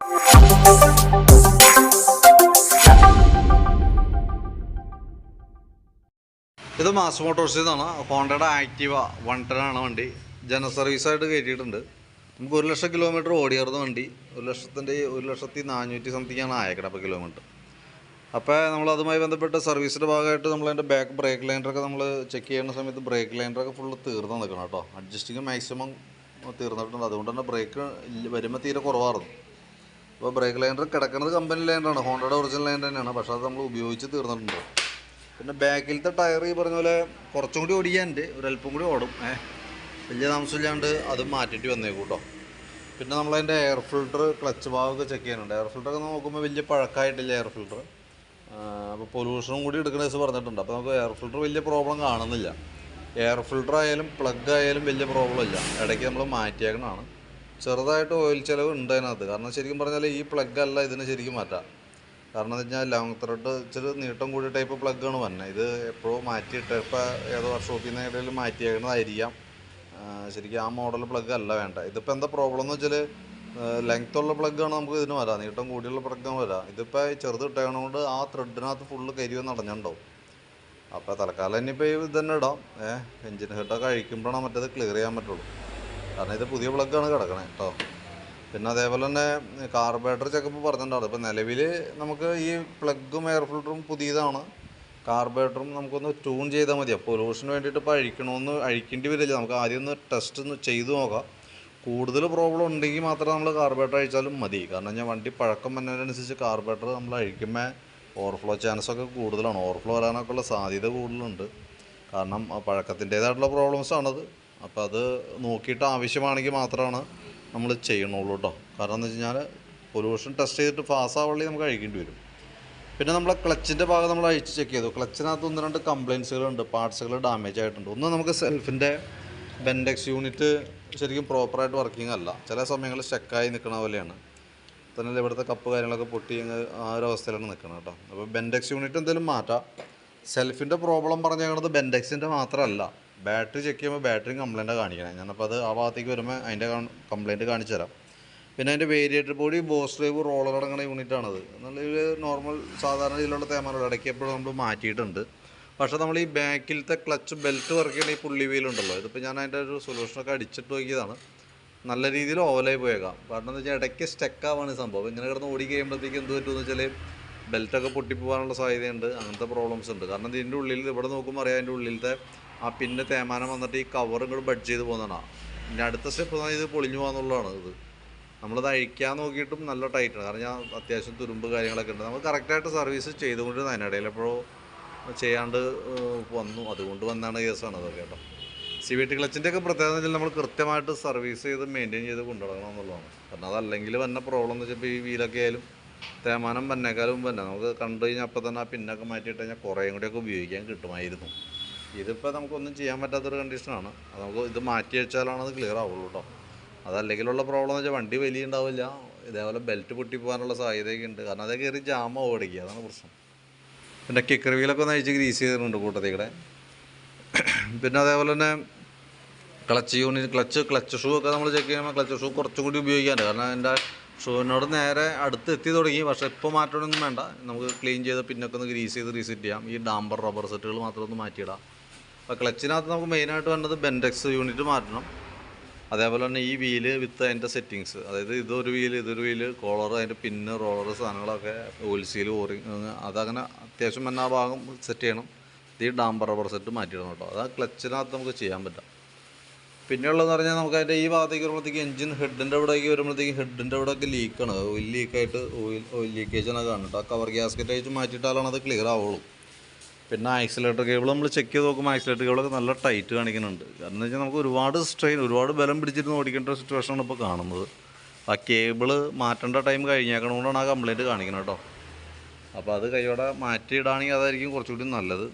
ഇത് മാസ് മോട്ടോഴ്സിൽ നിന്നാണ് ഹോണ്ടയുടെ ആക്റ്റീവ വൺ ടെൻ ആണ് വണ്ടി. ജന സർവീസായിട്ട് കയറ്റിയിട്ടുണ്ട്. നമുക്ക് ഒരു ലക്ഷം കിലോമീറ്റർ ഓടിയാർന്ന വണ്ടി. ഒരു ലക്ഷത്തിന്റെ ഒരു ലക്ഷത്തി നാനൂറ്റി സംതിങ് ആണ് ആയേക്കണത് അപ്പോൾ കിലോമീറ്റർ. അപ്പോൾ നമ്മൾ അതുമായി ബന്ധപ്പെട്ട് സർവീസിന്റെ ഭാഗമായിട്ട് നമ്മൾ അതിന്റെ ബാക്ക് ബ്രേക്ക് ലൈൻഡറൊക്കെ നമ്മൾ ചെക്ക് ചെയ്യുന്ന സമയത്ത് ബ്രേക്ക് ലൈൻഡറൊക്കെ ഫുള്ള് തീർന്ന് നിൽക്കണം കേട്ടോ. അഡ്ജസ്റ്റിങ് മാക്സിമം തീർന്നിട്ടുണ്ട്. അതുകൊണ്ട് തന്നെ ബ്രേക്ക് വരുമ്പോൾ തീരെ കുറവായിരുന്നു. അപ്പോൾ ബ്രേക്ക് ലൈനർ കിടക്കുന്നത് കമ്പനി ലൈനറാണ് ഹോണ്ടയുടെ ഒറിജിനൽ ലൈൻ തന്നെയാണ്. പക്ഷേ അത് നമ്മൾ ഉപയോഗിച്ച് തീർന്നിട്ടുണ്ട്. പിന്നെ ബാക്കിലത്തെ ടയർ ഈ പറഞ്ഞ പോലെ കുറച്ചും കൂടി ഓടിക്കാനുണ്ട്. ഒരല്പം കൂടി ഓടും. ഏ വലിയ താമസമില്ലാണ്ട് അത് മാറ്റിയിട്ട് വന്നേക്കും കേട്ടോ പിന്നെ നമ്മളതിന്റെ എയർ ഫിൽട്ടർ ക്ലച്ച് ഭാഗമൊക്കെ ചെക്ക് ചെയ്യാനുണ്ട്. എയർ ഫിൽട്ടറൊക്കെ നോക്കുമ്പോൾ വലിയ പഴക്കമായിട്ടില്ല എയർ ഫിൽട്ടർ അപ്പോൾ പൊല്യൂഷനും കൂടി എടുക്കുന്ന ദിവസം പറഞ്ഞിട്ടുണ്ട്. അപ്പോൾ നമുക്ക് എയർ ഫിൽട്ടർ വലിയ പ്രോബ്ലം കാണുന്നില്ല. എയർ ഫിൽട്ടർ ആയാലും പ്ലഗ് ആയാലും വലിയ പ്രോബ്ലം ഇല്ല. ഇടയ്ക്ക് നമ്മൾ മാറ്റിയേക്കണതാണ് ചെറുതായിട്ട് ഓയിൽ ചിലവ് ഉണ്ട് അതിനകത്ത് കാരണം ശരിക്കും പറഞ്ഞാൽ ഈ പ്ലഗ് അല്ല ഇതിന് ശരിക്കും മാറ്റാം. കാരണം എന്ന് വെച്ചാൽ ലോങ് ത്രെഡ് ഇച്ചിരി നീട്ടം കൂടിയ ടൈപ്പ് പ്ലഗാണ് വന്നത് ഇത് എപ്പോഴും മാറ്റിയിട്ട് ഇപ്പോൾ ഏതോ വർക്ക്ഷോപ്പിൽ നിന്ന് ഇടയിൽ മാറ്റിയേക്കുന്നതായിരിക്കാം ശരിക്കും ആ മോഡൽ പ്ലഗ് അല്ല വേണ്ട. ഇതിപ്പോൾ എന്താ പ്രോബ്ലം എന്ന് വെച്ചാൽ ലെങ്ത് ഉള്ള പ്ലഗാണ് നമുക്ക് ഇതിന് വരാം. നീട്ടം കൂടിയുള്ള പ്ലഗ്ഗാണ് വരാം. ഇതിപ്പോൾ ചെറുത് ഇട്ടേക്കണോണ്ട് ആ ത്രെഡിനകത്ത് ഫുള്ള് കരിവ് നടഞ്ഞുണ്ടാവും അപ്പോൾ തൽക്കാലം ഇനിയിപ്പോൾ ഇത് തന്നെ ഇടാം. ഏഹ് എഞ്ചിൻ ഹെഡൊക്കെ അഴിക്കുമ്പോഴാണ് മറ്റേത് ക്ലിയർ ചെയ്യാൻ പറ്റുള്ളൂ. കാരണം ഇത് പുതിയ പ്ലഗാണ് കിടക്കണേ കേട്ടോ പിന്നെ അതേപോലെ തന്നെ കാർബറേറ്റർ ചെക്കപ്പ് പറഞ്ഞിട്ടുണ്ടാവും ഇപ്പോൾ നിലവിൽ നമുക്ക് ഈ പ്ലഗും എയർ ഫിൽറ്ററും പുതിയതാണ്. കാർബറേറ്ററും നമുക്കൊന്ന് ട്യൂൺ ചെയ്താൽ മതി. പൊല്യൂഷന് വേണ്ടിയിട്ട് ഇപ്പോൾ അഴിക്കണമെന്ന് അഴിക്കേണ്ടി വരില്ല. നമുക്ക് ആദ്യം ഒന്ന് ടെസ്റ്റ് ഒന്ന് ചെയ്തു നോക്കാം. കൂടുതൽ പ്രോബ്ലം ഉണ്ടെങ്കിൽ മാത്രമേ നമ്മൾ കാർബറേറ്റർ അഴിച്ചാലും മതി. കാരണം ഞാൻ വണ്ടി പഴക്കം വന്നതിനനുസരിച്ച് കാർബറേറ്റർ നമ്മൾ അഴിക്കുമ്പോൾ ഓവർഫ്ലോ ചാൻസൊക്കെ കൂടുതലാണ്. ഓവർഫ്ലോ വരാനൊക്കെ ഉള്ള സാധ്യത കൂടുതലുണ്ട്. കാരണം പഴക്കത്തിന്റേതായിട്ടുള്ള പ്രോബ്ലംസ് ആണത്. അപ്പോൾ അത് നോക്കിയിട്ട് ആവശ്യമാണെങ്കിൽ മാത്രമാണ് നമ്മൾ ചെയ്യണുള്ളൂ കേട്ടോ കാരണം എന്ന് വെച്ച് കഴിഞ്ഞാൽ പൊല്യൂഷൻ ടെസ്റ്റ് ചെയ്തിട്ട് പാസ്സാവുള്ളി നമുക്ക് അഴിക്കേണ്ടി വരും. പിന്നെ നമ്മളെ ക്ലച്ചിന്റെ ഭാഗം നമ്മൾ അഴിച്ച് ചെക്ക് ചെയ്തു. ക്ലച്ചിനകത്ത് ഒന്ന് രണ്ട് കംപ്ലയിൻസുകളുണ്ട് പാർട്സുകൾ ഡാമേജ് ആയിട്ടുണ്ട്. ഒന്ന് നമുക്ക് സെൽഫിന്റെ ബെൻഡെക്സ് യൂണിറ്റ് ശരിക്കും പ്രോപ്പറായിട്ട് വർക്കിംഗ് അല്ല. ചില സമയങ്ങളിൽ സ്റ്റക്കായി നിൽക്കുന്ന പോലെയാണ്. തന്നെ ഇവിടുത്തെ കപ്പ് കാര്യങ്ങളൊക്കെ പൊട്ടി ആ ഒരു അവസ്ഥയിലാണ് നിൽക്കുന്നത് കേട്ടോ അപ്പോൾ ബെൻഡെക്സ് യൂണിറ്റ് എന്തെങ്കിലും മാറ്റാം. സെൽഫിന്റെ പ്രോബ്ലം പറഞ്ഞേക്കണത് ബെൻഡെക്സിന്റെ മാത്രമല്ല. ബാറ്ററി ചെക്ക് ചെയ്യുമ്പോൾ ബാറ്ററി കംപ്ലൈന്റാണ് കാണിക്കണേ. ഞാനപ്പോൾ അത് ആ ഭാഗത്തേക്ക് വരുമ്പോൾ അതിന്റെ കംപ്ലൈന്റ് കാണിച്ചു തരാം. പിന്നെ അതിന്റെ variator body boss drive roller അടങ്ങുന്ന യൂണിറ്റാണത് നല്ലൊരു നോർമൽ സാധാരണ രീതിയിലുള്ള തേമാനുള്ള ഇടയ്ക്ക് എപ്പോഴും നമ്മൾ മാറ്റിയിട്ടുണ്ട്. പക്ഷേ നമ്മൾ ഈ ബാക്കിലത്തെ ക്ലച്ച് ബെൽറ്റ് വർക്ക് ചെയ്യുന്ന ഈ പുള്ളി വീലുണ്ടല്ലോ ഇതിപ്പോൾ ഞാൻ അതിന്റെ ഒരു സൊല്യൂഷനൊക്കെ അടിച്ചിട്ട് നോക്കിയതാണ്. നല്ല രീതിയിൽ ഓവലായി പോയേക്കാം. കാരണം എന്ന് വെച്ചാൽ ഇടയ്ക്ക് സ്റ്റക്കാവാണ് സംഭവം. ഇങ്ങനെ കിടന്ന് ഓടി കഴിയുമ്പോഴത്തേക്ക് എന്ത് പറ്റുമെന്ന് വെച്ചാൽ ബെൽറ്റൊക്കെ പൊട്ടിപ്പോകാനുള്ള സാധ്യതയുണ്ട്. അങ്ങനത്തെ പ്രോബ്ലംസ് ഉണ്ട്. കാരണം ഇതിന്റെ ഉള്ളിൽ ഇവിടെ നോക്കുമ്പോൾ അറിയാം അതിന്റെ ഉള്ളിലത്തെ ആ പിന്നെ തേമാനം വന്നിട്ട് ഈ കവറും കൂടെ ബഡ് ചെയ്ത് പോകുന്നതാണ്. ഇനി അടുത്ത സ്റ്റെപ്പ് ഇത് പൊളിഞ്ഞു പോകാന്നുള്ളതാണ് ഇത്. നമ്മളത് അഴിക്കാൻ നോക്കിയിട്ടും നല്ല ടൈറ്റാണ് കാരണം ഞാൻ അത്യാവശ്യം തുരുമ്പ് കാര്യങ്ങളൊക്കെ ഉണ്ട്. നമ്മൾ കറക്റ്റായിട്ട് സർവീസ് ചെയ്തുകൊണ്ടിരുന്ന അതിനിടയിൽ എപ്പോഴോ ചെയ്യാണ്ട് വന്നു. അതുകൊണ്ട് വന്നാണ് കേസാണ് അതൊക്കെ കേട്ടോ. സി വി ടി ക്ലച്ചിന്റെ ഒക്കെ പ്രത്യേകത വെച്ചാൽ നമ്മൾ കൃത്യമായിട്ട് സർവീസ് ചെയ്ത് മെയിന്റെയിൻ ചെയ്ത് കൊണ്ടുനടക്കണം എന്നുള്ളതാണ്. കാരണം അതല്ലെങ്കിൽ വന്ന പ്രോബ്ലം എന്ന് വെച്ചാൽ ഈ വീലൊക്കെ ആയാലും തേമാനം വന്നേക്കാലും വന്നെ. നമുക്ക് കണ്ടു കഴിഞ്ഞാൽ അപ്പം തന്നെ ആ പിന്നൊക്കെ മാറ്റിയിട്ട് കഴിഞ്ഞാൽ കുറേയും കൂടിയൊക്കെ ഉപയോഗിക്കാൻ കിട്ടുമായിരുന്നു. ഇതിപ്പോൾ നമുക്കൊന്നും ചെയ്യാൻ പറ്റാത്തൊരു കണ്ടീഷനാണ് അത് നമുക്ക് ഇത് മാറ്റി വെച്ചാലാണ് അത് ക്ലിയർ ആവുള്ളൂ കേട്ടോ അതല്ലെങ്കിലുള്ള പ്രോബ്ലം എന്ന് വെച്ചാൽ വണ്ടി വലിയ ഉണ്ടാവില്ല. ഇതേപോലെ ബെൽറ്റ് പൊട്ടി പോകാനുള്ള സാധ്യതയൊക്കെ ഉണ്ട്. കാരണം അതേ കയറി ജാമ ഓടിക്കുക അതാണ് പ്രശ്നം. പിന്നെ കിക്കർ വീലൊക്കെ ഒന്ന് അഴിച്ച് ഗ്രീസ് ചെയ്തിട്ടുണ്ട് കൂട്ടത്തിക്കൂടെ. പിന്നെ അതേപോലെ തന്നെ clutch unit clutch clutch shoe ഒക്കെ നമ്മൾ ചെക്ക് ചെയ്യുമ്പോൾ ക്ലച്ച് ഷൂ കുറച്ചും കൂടി ഉപയോഗിക്കാനുണ്ട്. കാരണം എന്റെ ഷൂവിനോട് നേരെ അടുത്ത് എത്തി തുടങ്ങി. പക്ഷേ ഇപ്പോൾ മാറ്റണമൊന്നും വേണ്ട. നമുക്ക് ക്ലീൻ ചെയ്ത് പിന്നൊക്കെ ഒന്ന് ഗ്രീസ് ചെയ്ത് റീസെറ്റ് ചെയ്യാം. ഈ ഡാംബർ റബ്ബർ സെറ്റുകൾ മാത്രം ഒന്ന് മാറ്റിയിടാം. അപ്പോൾ ക്ലച്ചിനകത്ത് നമുക്ക് മെയിനായിട്ട് വേണ്ടത് ബെൻഡെക്സ് യൂണിറ്റ് മാറ്റണം. അതേപോലെ തന്നെ ഈ വീൽ വിത്ത് അതിന്റെ സെറ്റിങ്സ് അതായത് ഇതൊരു വീൽ ഇതൊരു വീൽ കോളർ അതിന്റെ പിന്ന് റോളർ സാധനങ്ങളൊക്കെ ഓൽസീൽ സീൽ ഓറിങ് അതങ്ങനെ അത്യാവശ്യം തന്നെ ആ ഭാഗം സെറ്റ് ചെയ്യണം. ഈ ഡാംബർ റബ്ബർ സെറ്റ് മാറ്റിയിടണം കേട്ടോ. അത് ക്ലച്ചിനകത്ത് നമുക്ക് ചെയ്യാൻ പറ്റാം. പിന്നെയുള്ളതെന്ന് പറഞ്ഞാൽ നമുക്ക് അതിന്റെ ഈ ഭാഗത്തേക്ക് വരുമ്പോഴത്തേക്ക് എഞ്ചിൻ ഹെഡിന്റെ അവിടേക്ക് വരുമ്പോഴത്തേക്ക് ഹെഡിന്റെ അവിടെയൊക്കെ ലീക്കാണ് ഓയിൽ ലീക്കായിട്ട് ഓയിൽ ഓയിൽ ലീക്കേജാണ് കാണുന്നത്. ആ കവർ ഗ്യാസ്കറ്റ് അയച്ച് മാറ്റിയിട്ടാലാണ് അത് ക്ലിയർ ആവുള്ളൂ. പിന്നെ ആക്സിലേറ്റർ കേബിൾ നമ്മൾ ചെക്ക് ചെയ്ത് നോക്കുമ്പോൾ ആക്സിലേറ്റർ കേബിളൊക്കെ നല്ല ടൈറ്റ് കാണിക്കുന്നുണ്ട്. കാരണം എന്ന് വെച്ചാൽ നമുക്ക് ഒരുപാട് സ്ട്രെയിൻ ഒരുപാട് ബലം പിടിച്ചിരുന്ന് ഓടിക്കേണ്ട സിറ്റുവേഷനാണ് ഇപ്പോൾ കാണുന്നത്. ആ കേബിൾ മാറ്റേണ്ട ടൈം കഴിഞ്ഞേക്കണോണ്ടാണ് ആ കംപ്ലയിന്റ് കാണിക്കുന്നത് കേട്ടോ. അപ്പോൾ അത് കൈയോടെ മാറ്റിയിടാണെങ്കിൽ അതായിരിക്കും കുറച്ചുകൂടി നല്ലത്.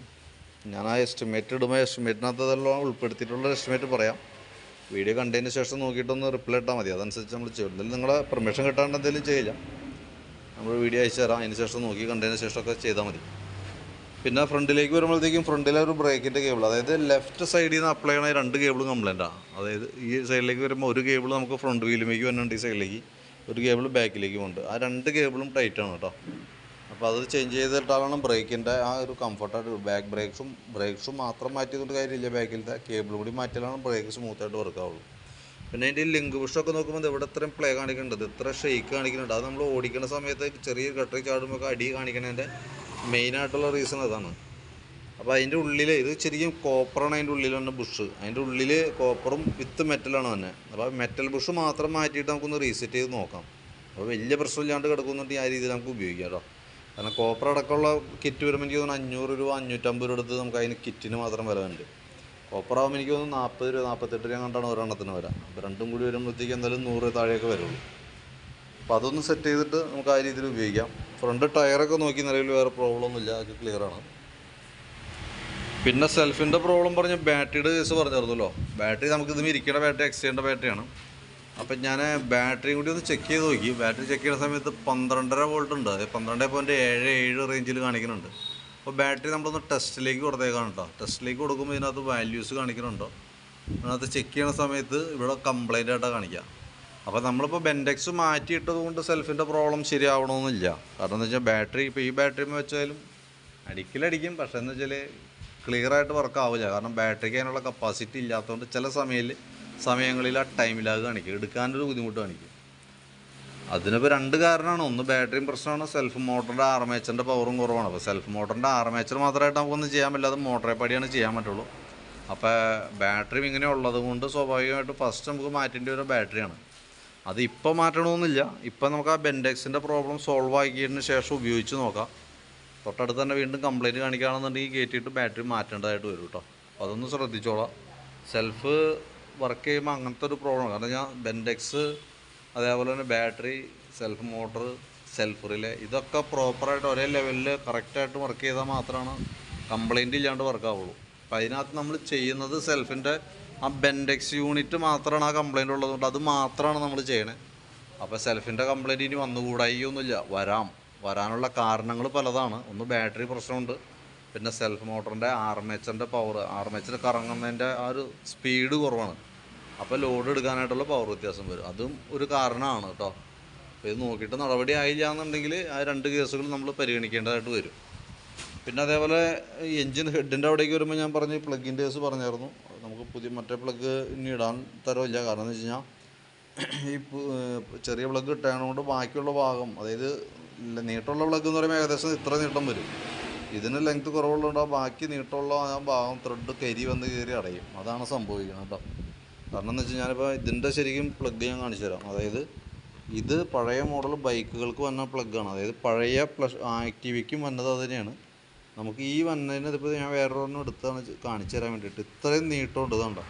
ഞാൻ ആ എസ്റ്റിമേറ്റ് ഇടുമ്പോൾ എസ്റ്റിമേറ്റിനകത്ത് അതെല്ലാം ഉൾപ്പെടുത്തിയിട്ടുള്ള എസ്റ്റിമേറ്റ് പറയാം. വീഡിയോ കണ്ടതിന് ശേഷം നോക്കിയിട്ടൊന്ന് റിപ്ലൈ ഇട്ടാൽ മതി. അതനുസരിച്ച് നമ്മൾ ചെയ്യും. എന്തെങ്കിലും നിങ്ങളെ പെർമിഷൻ കിട്ടാണ്ട് എന്തെങ്കിലും ചെയ്യില്ല നമ്മൾ വീഡിയോ അയച്ചു തരാം. അതിന് ശേഷം നോക്കി കണ്ടതിന് ശേഷമൊക്കെ ചെയ്താൽ മതി. പിന്നെ ഫ്രണ്ടിലേക്ക് വരുമ്പോഴത്തേക്കും ഫ്രണ്ടിലെ ഒരു ബ്രേക്കിന്റെ കേബിൾ അതായത് ലെഫ്റ്റ് സൈഡിൽ നിന്ന് അപ്ലൈ ചെയ്യണ രണ്ട് കേബിളും കംപ്ലൈന്റാണ് അതായത് ഈ സൈഡിലേക്ക് വരുമ്പോൾ ഒരു കേബിൾ നമുക്ക് ഫ്രണ്ട് വീലുമേക്ക് വരുന്നുണ്ട് ഈ സൈഡിലേക്ക് ഒരു കേബിൾ ബാക്കിലേക്കും ഉണ്ട്. ആ രണ്ട് കേബിളും ടൈറ്റാണ് കേട്ടോ അപ്പോൾ അത് ചേഞ്ച് ചെയ്തിട്ടാണ് ബ്രേക്കിന്റെ ആ ഒരു കംഫർട്ടായിട്ട് ബാക്ക് ബ്രേക്സും ബ്രേക്സും മാത്രം മാറ്റിയതുകൊണ്ട് കാര്യമില്ല. ബാക്കിലത്തെ കേബിൾ കൂടി മാറ്റിയാലാണ് ബ്രേക്ക് സ്മൂത്തായിട്ട് വർക്കാവുള്ളൂ പിന്നെ അതിന്റെ ലിങ്ക് പുഷൊക്കെ നോക്കുമ്പോൾ ഇവിടെ ഇത്രയും പ്ലേ കാണിക്കുന്നുണ്ട്. ഇത്ര ഷെയ്ക്ക് കാണിക്കുന്നുണ്ട്. അത് നമ്മൾ ഓടിക്കുന്ന സമയത്ത് ചെറിയ കട്ടറി ചാടുമ്പോൾ അടി കാണിക്കുന്നതിന്റെ മെയിനായിട്ടുള്ള റീസൺ അതാണ്. അപ്പോൾ അതിന്റെ ഉള്ളിൽ ഇത് ശരിക്കും കോപ്പറാണ് അതിന്റെ ഉള്ളിൽ തന്നെ ബുഷ് അതിന്റെ ഉള്ളിൽ കോപ്പറും വിത്ത് മെറ്റലാണ് തന്നെ അപ്പോൾ മെറ്റൽ ബുഷ് മാത്രം മാറ്റിയിട്ട് നമുക്കൊന്ന് റീസെറ്റ് ചെയ്ത് നോക്കാം. അപ്പോൾ വലിയ പ്രശ്നമില്ലാണ്ട് കിടക്കുന്നുണ്ടെങ്കിൽ ആ രീതിയിൽ നമുക്ക് ഉപയോഗിക്കാം കേട്ടോ. കാരണം കോപ്പർ അടക്കമുള്ള കിറ്റ് വരുമ്പോൾ എനിക്ക് തോന്നുന്നു അഞ്ഞൂറ് രൂപ അഞ്ഞൂറ്റമ്പത് രൂപ എടുത്ത് നമുക്ക് അതിന് കിറ്റിന് മാത്രം വില ഉണ്ട് കോപ്പർ ആകുമ്പോൾ എനിക്ക് തോന്നുന്നു നാൽപ്പത് രൂപ നാൽപ്പത്തെട്ട് രൂപ കണ്ടാണ് ഒരെണ്ണത്തിന് വരാം അപ്പോൾ രണ്ടും കൂടി വരുമ്പോഴത്തേക്ക് എന്തായാലും നൂറ് താഴെയൊക്കെ വരുള്ളൂ. അപ്പോൾ അതൊന്ന് സെറ്റ് ചെയ്തിട്ട് നമുക്ക് ആ രീതിയിൽ ഉപയോഗിക്കാം. ഫ്രണ്ട് ടയറൊക്കെ നോക്കി നിലവിൽ വേറെ പ്രോബ്ലം ഒന്നുമില്ല അത് ക്ലിയർ ആണ്. പിന്നെ സെൽഫിന്റെ പ്രോബ്ലം പറഞ്ഞ് ബാറ്ററിയുടെ കേസ് പറഞ്ഞിരുന്നല്ലോ ബാറ്ററി നമുക്ക് ഇതിന് ഇരിക്കേണ്ട ബാറ്ററി എക്സ്റ്റേണ്ട ബാറ്ററിയാണ് അപ്പം ഞാൻ ബാറ്ററി കൂടി ഒന്ന് ചെക്ക് ചെയ്ത് നോക്കി. ബാറ്ററി ചെക്ക് ചെയ്യുന്ന സമയത്ത് പന്ത്രണ്ടര വോൾട്ട് ഉണ്ട്. അത് പന്ത്രണ്ട് പോയിന്റ് ഏഴ് ഏഴ് റേഞ്ചിൽ കാണിക്കുന്നുണ്ട്. അപ്പോൾ ബാറ്ററി നമ്മളൊന്ന് ടെസ്റ്റിലേക്ക് കൊടുത്തേക്കാണ് കേട്ടോ ടെസ്റ്റിലേക്ക് കൊടുക്കുമ്പോൾ ഇതിനകത്ത് വാല്യൂസ് കാണിക്കുന്നുണ്ടോ അതിനകത്ത് ചെക്ക് ചെയ്യുന്ന സമയത്ത് ഇവിടെ കംപ്ലൈന്റ് ആയിട്ടാണ് കാണിക്കുക അപ്പോൾ നമ്മളിപ്പോൾ ബെൻഡെക്സ് മാറ്റിയിട്ടത് കൊണ്ട് സെൽഫിന്റെ പ്രോബ്ലം ശരിയാവണമെന്നില്ല കാരണം എന്ന് വെച്ചാൽ ബാറ്ററി ഇപ്പോൾ ഈ ബാറ്ററി വെച്ചാലും അടിക്കലടിക്കും. പക്ഷേ എന്ന് വെച്ചാൽ ക്ലിയർ ആയിട്ട് വർക്ക് ആവില്ല. കാരണം ബാറ്ററിക്ക് അതിനുള്ള കപ്പാസിറ്റി ഇല്ലാത്തതുകൊണ്ട് ചില സമയത്തിൽ സമയങ്ങളിൽ ആ ടൈമിലാകെ കാണിക്കും. എടുക്കാനൊരു ബുദ്ധിമുട്ട് കാണിക്കും. അതിനിപ്പോൾ രണ്ട് കാരണമാണ് ഒന്ന് ബാറ്ററിയും പ്രശ്നമാണ് സെൽഫ് മോട്ടറിന്റെ ആർമേച്ചറിന്റെ പവറും കുറവാണ്. അപ്പോൾ സെൽഫ് മോട്ടറിന്റെ ആർമേച്ചർ മാത്രമായിട്ട് നമുക്കൊന്നും ചെയ്യാൻ പറ്റില്ല. മോട്ടറെ പടിയാണ് ചെയ്യാൻ പറ്റുള്ളൂ. അപ്പോൾ ബാറ്ററി ഇങ്ങനെ ഉള്ളത് കൊണ്ട് സ്വാഭാവികമായിട്ടും ഫസ്റ്റ് നമുക്ക് മാറ്റേണ്ടി വരുന്ന ബാറ്ററിയാണ് അത് ഇപ്പം മാറ്റണമെന്നില്ല ഇപ്പം നമുക്ക് ആ ബെൻഡെക്സിന്റെ പ്രോബ്ലം സോൾവ് ആക്കിയതിന് ശേഷം ഉപയോഗിച്ച് നോക്കാം. തൊട്ടടുത്ത് തന്നെ വീണ്ടും കംപ്ലയിന്റ് കാണിക്കുകയാണെന്നുണ്ടെങ്കിൽ കയറ്റിയിട്ട് ബാറ്ററി മാറ്റേണ്ടതായിട്ട് വരും കേട്ടോ അതൊന്ന് ശ്രദ്ധിച്ചോളാം. സെൽഫ് വർക്ക് ചെയ്യുമ്പോൾ അങ്ങനത്തെ ഒരു പ്രോബ്ലം കാരണം ഞാൻ ബെൻഡെക്സ് അതേപോലെ തന്നെ battery self motor self relay ഇതൊക്കെ പ്രോപ്പറായിട്ട് ഒരേ ലെവലിൽ കറക്റ്റായിട്ട് വർക്ക് ചെയ്താൽ മാത്രമാണ് കംപ്ലയിന്റ് ഇല്ലാണ്ട് വർക്കാവുള്ളൂ അപ്പോൾ അതിനകത്ത് നമ്മൾ ചെയ്യുന്നത് സെൽഫിന്റെ ആ ബെൻഡെക്സ് യൂണിറ്റ് മാത്രമാണ് ആ കംപ്ലയിന്റ് ഉള്ളതുകൊണ്ട് അത് മാത്രമാണ് നമ്മൾ ചെയ്യണേ. അപ്പോൾ സെൽഫിന്റെ കംപ്ലൈന്റ് ഇനി വന്നുകൂടായിയൊന്നുമില്ല വരാം. വരാനുള്ള കാരണങ്ങൾ പലതാണ്. ഒന്ന് ബാറ്ററി പ്രശ്നമുണ്ട്. പിന്നെ സെൽഫ് മോട്ടറിന്റെ ആർമേച്ചറിന്റെ പവർ ആർമേച്ചർ കറങ്ങുന്നതിന്റെ ആ ഒരു സ്പീഡ് കുറവാണ്. അപ്പോൾ ലോഡ് എടുക്കാനായിട്ടുള്ള പവർ വ്യത്യാസം വരും. അതും ഒരു കാരണമാണ് കേട്ടോ അപ്പോൾ ഇത് നോക്കിയിട്ട് നടപടി ആയില്ല എന്നുണ്ടെങ്കിൽ ആ രണ്ട് കേസുകൾ നമ്മൾ പരിഗണിക്കേണ്ടതായിട്ട് വരും. പിന്നെ അതേപോലെ എൻജിൻ ഹെഡിന്റെ അവിടേക്ക് വരുമ്പോൾ ഞാൻ പറഞ്ഞ പ്ലഗിന്റെ കേസ് പറഞ്ഞായിരുന്നു. പുതിയ മറ്റേ പ്ലഗ് ഇനി ഇടാൻ തരമില്ല. കാരണം എന്ന് വെച്ച് കഴിഞ്ഞാൽ ഈ ചെറിയ പ്ലഗ് ഇട്ടതുകൊണ്ട് ബാക്കിയുള്ള ഭാഗം അതായത് നീട്ടമുള്ള പ്ലഗ് എന്ന് പറയുമ്പോൾ ഏകദേശം ഇത്ര നീട്ടം വരും. ഇതിന് ലെങ്ത് കുറവുള്ളതുകൊണ്ട് ആ ബാക്കി നീട്ടമുള്ള ആ ഭാഗം ത്രെഡ് കരി വന്ന് കയറി അടയും. അതാണ് സംഭവിക്കുന്നത് കേട്ടോ. കാരണം എന്ന് വെച്ചാൽ ഞാനിപ്പോൾ ഇതിന്റെ ശരിക്കും പ്ലഗ് ഞാൻ കാണിച്ചു തരാം. അതായത് ഇത് പഴയ മോഡൽ ബൈക്കുകൾക്ക് വന്ന പ്ലഗാണ് അതായത് പഴയ പ്ലസ് ആക്ടിവിക്കും വന്നത് അത് തന്നെയാണ്. നമുക്ക് ഈ വന്നതിന് ഇതിപ്പോൾ ഞാൻ വേറൊരെണ്ണം എടുത്താണ് കാണിച്ചു തരാൻ വേണ്ടിയിട്ട്. ഇത്രയും നീട്ടമുണ്ട് കണ്ടോ?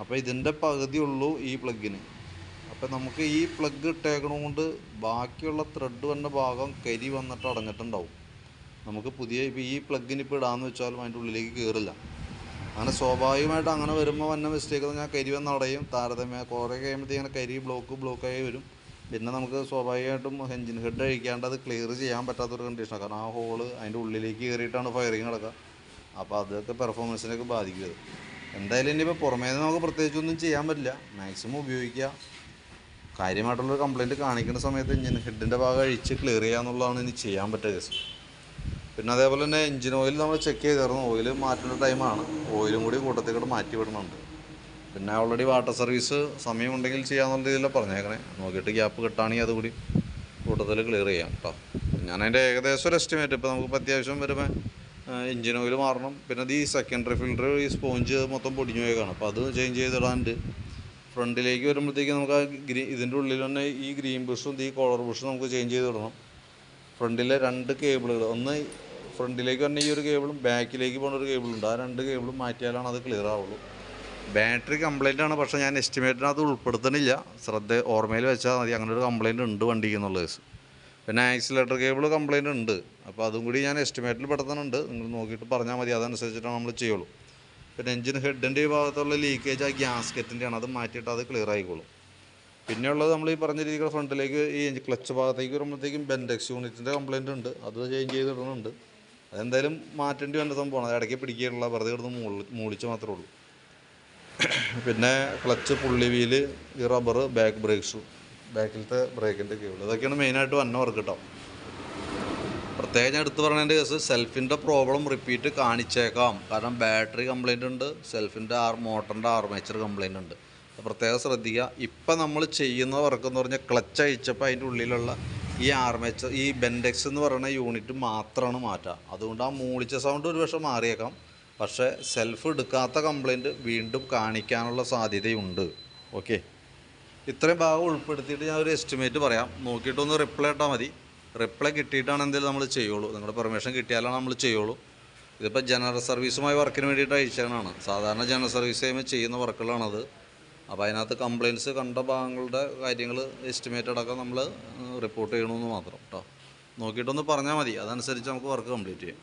അപ്പോൾ ഇതിന്റെ പകുതി ഉള്ളൂ ഈ പ്ലഗിന്. അപ്പോൾ നമുക്ക് ഈ പ്ലഗ് ഇട്ടേക്കണ കൊണ്ട് ബാക്കിയുള്ള ത്രെഡ് വന്ന ഭാഗം കരി വന്നിട്ട് അടഞ്ഞിട്ടുണ്ടാവും. നമുക്ക് പുതിയ ഇപ്പോൾ ഈ പ്ലഗിന് ഇപ്പോൾ ഇടാന്ന് വെച്ചാലും അതിന്റെ ഉള്ളിലേക്ക് കയറില്ല അങ്ങനെ സ്വാഭാവികമായിട്ട് അങ്ങനെ വരുമ്പോൾ വന്ന മിസ്റ്റേക്ക് ഞാൻ കരി വന്ന് അടയും. താരതമ്യ കുറേ കഴിയുമ്പോഴത്തേക്ക് കരി ബ്ലോക്ക് ബ്ലോക്കായി വരും. പിന്നെ നമുക്ക് സ്വാഭാവികമായിട്ടും എൻജിൻ ഹെഡ് അഴിക്കാണ്ട് അത് ക്ലിയർ ചെയ്യാൻ പറ്റാത്തൊരു കണ്ടീഷനാണ് കാരണം ആ ഹോൾ അതിന്റെ ഉള്ളിലേക്ക് കയറിയിട്ടാണ് ഫയറിങ് നടക്കുക. അപ്പോൾ അതൊക്കെ പെർഫോമൻസിനൊക്കെ ബാധിക്കും എന്തായാലും ഇനിയിപ്പോൾ പുറമേ നിന്ന് നമുക്ക് പ്രത്യേകിച്ചൊന്നും ചെയ്യാൻ പറ്റില്ല. മാക്സിമം ഉപയോഗിക്കുക. കാര്യമായിട്ടുള്ളൊരു കംപ്ലയിന്റ് കാണിക്കുന്ന സമയത്ത് എഞ്ചിൻ ഹെഡിന്റെ ഭാഗം അഴിച്ച് ക്ലിയർ ചെയ്യുക എന്നുള്ളതാണ് ഇനി ചെയ്യാൻ പറ്റുക കേസ് പിന്നെ അതേപോലെ തന്നെ എഞ്ചിൻ ഓയിൽ നമ്മൾ ചെക്ക് ചെയ്തിരുന്നു ഓയിൽ മാറ്റേണ്ട ടൈമാണ് ഓയിലും കൂടി കൂട്ടത്തേക്കൂടെ മാറ്റി വിടണുണ്ട്. പിന്നെ ഓൾറെഡി വാട്ടർ സർവീസ് സമയമുണ്ടെങ്കിൽ ചെയ്യാമെന്നുള്ള രീതിയിലാണ് പറഞ്ഞേക്കണേ. നോക്കിയിട്ട് ഗ്യാപ്പ് കിട്ടുകയാണെങ്കിൽ അതുകൂടി കൂട്ടത്തിൽ ക്ലിയർ ചെയ്യാം കേട്ടോ ഞാൻ അതിന്റെ ഏകദേശം ഒരു എസ്റ്റിമേറ്റ് ഇപ്പോൾ നമുക്കിപ്പോൾ അത്യാവശ്യം വരുമ്പോൾ എഞ്ചിൻ ഓയിൽ മാറണം. പിന്നെ ഈ സെക്കൻഡറി ഫിൽറ്റർ ഈ സ്പോഞ്ച് മൊത്തം പൊടിഞ്ഞു പോയേക്കാണ്. അപ്പോൾ അത് ചേഞ്ച് ചെയ്തിടാണ്ട് ഫ്രണ്ടിലേക്ക് വരുമ്പോഴത്തേക്ക് നമുക്ക് ആ ഗ്രീ ഇതിന്റെ ഉള്ളിൽ തന്നെ ഈ ഗ്രീൻ ബുഷും ഈ കോളർ ബുഷും നമുക്ക് ചേഞ്ച് ചെയ്ത് ചെയ്തിടണം ഫ്രണ്ടിലെ രണ്ട് കേബിളുകൾ ഒന്ന് ഫ്രണ്ടിലേക്ക് തന്നെ ഈ ഒരു കേബിളും ബാക്കിലേക്ക് പോകുന്ന ഒരു കേബിളുണ്ട് ആ രണ്ട് കേബിളും മാറ്റിയാലാണ് അത് ക്ലിയർ ആവുള്ളൂ. ബാറ്ററി കംപ്ലൈന്റ് ആണ്. പക്ഷേ ഞാൻ എസ്റ്റിമേറ്റിനകത്ത് ഉൾപ്പെടുത്തണില്ല ശ്രദ്ധ ഓർമ്മയിൽ വെച്ചാൽ മതി. അങ്ങനെ ഒരു കംപ്ലൈന്റ് ഉണ്ട് വണ്ടിക്ക് എന്നുള്ള കേസ്. പിന്നെ ആക്സിലേറ്റർ കേബിൾ കംപ്ലൈന്റ് ഉണ്ട്. അപ്പോൾ അതും കൂടി ഞാൻ എസ്റ്റിമേറ്റിൽ പെടുത്തുന്നുണ്ട്. നിങ്ങൾ നോക്കിയിട്ട് പറഞ്ഞാൽ മതി. അതനുസരിച്ചിട്ടാണ് നമ്മൾ ചെയ്യുള്ളൂ. പിന്നെ എഞ്ചിൻ ഹെഡിന്റെ ഈ ഭാഗത്തുള്ള ലീക്കേജ് ആ ഗ്യാസ്കറ്റിന്റെയാണ് അത് മാറ്റിയിട്ട് അത് ക്ലിയർ ആയിക്കോളും. പിന്നെ ഉള്ളത് നമ്മൾ ഈ പറഞ്ഞ രീതിയിൽ ഫ്രണ്ടിലേക്ക് ഈ ക്ലച്ച് ഭാഗത്തേക്ക് വരുമ്പോഴത്തേക്കും ബെൻഡെക്സ് യൂണിറ്റിന്റെ കംപ്ലൈന്റ് ഉണ്ട്. അത് ചേഞ്ച് ചെയ്തിടുന്നുണ്ട്. അതെന്തായാലും മാറ്റേണ്ടി വന്ന സംഭവമാണ്. അത് ഇടയ്ക്ക് പിടിക്കാനുള്ള വെറുതെ കിടന്ന് മൂളി മൂളിച്ച് മാത്രമേ ഉള്ളൂ. പിന്നെ ക്ലച്ച് പുള്ളി വീൽ ഈ റബ്ബർ ബാക്ക് ബ്രേക്ക് ഷൂ ബാക്കിലത്തെ ബ്രേക്കിന്റെ കേബിൾ ഇതൊക്കെയാണ് മെയിനായിട്ട് വന്ന വർക്ക് കേട്ടോ പ്രത്യേകം ഞാൻ എടുത്തു പറഞ്ഞതിന്റെ കേസ് സെൽഫിന്റെ പ്രോബ്ലം റിപ്പീറ്റ് കാണിച്ചേക്കാം. കാരണം ബാറ്ററി കംപ്ലൈന്റ് ഉണ്ട് സെൽഫിന്റെ ആർ മോട്ടറിന്റെ ആർമേച്ചർ കംപ്ലൈന്റ് ഉണ്ട്. പ്രത്യേകം ശ്രദ്ധിക്കുക. ഇപ്പം നമ്മൾ ചെയ്യുന്ന വർക്ക് എന്ന് പറഞ്ഞാൽ ക്ലച്ച് അയച്ചപ്പോൾ അതിന്റെ ഉള്ളിലുള്ള ഈ ആർമേച്ചർ ഈ ബെൻഡെക്സ് എന്ന് പറയുന്ന യൂണിറ്റ് മാത്രമാണ് മാറ്റുക. അതുകൊണ്ട് ആ മൂളിച്ച സൗണ്ട് ഒരു പക്ഷേ മാറിയേക്കാം. പക്ഷേ സെൽഫ് എടുക്കാത്ത കംപ്ലൈന്റ് വീണ്ടും കാണിക്കാനുള്ള സാധ്യതയുണ്ട്. ഓക്കെ ഇത്രയും ഭാഗം ഉൾപ്പെടുത്തിയിട്ട് ഞാൻ ഒരു എസ്റ്റിമേറ്റ് പറയാം. നോക്കിയിട്ടൊന്ന് റിപ്ലൈ ഇട്ടാൽ മതി. റിപ്ലൈ കിട്ടിയിട്ടാണ് എന്തെങ്കിലും നമ്മൾ ചെയ്യുള്ളൂ. നിങ്ങളുടെ പെർമിഷൻ കിട്ടിയാലാണ് നമ്മൾ ചെയ്യുള്ളൂ. ഇതിപ്പോൾ ജനറൽ സർവീസുമായി വർക്കിന് വേണ്ടിയിട്ട് അയച്ചതാണ് സാധാരണ ജനറൽ സർവീസ് ചെയ്യുമ്പോൾ ചെയ്യുന്ന വർക്കുകളാണത് അപ്പോൾ അതിനകത്ത് കംപ്ലയിന്റ്സ് കണ്ട ഭാഗങ്ങളുടെ കാര്യങ്ങൾ എസ്റ്റിമേറ്റ് അടക്കം നമ്മൾ റിപ്പോർട്ട് ചെയ്യണമെന്ന് മാത്രം കേട്ടോ നോക്കിയിട്ടൊന്ന് പറഞ്ഞാൽ മതി. അതനുസരിച്ച് നമുക്ക് വർക്ക് കംപ്ലീറ്റ് ചെയ്യാം.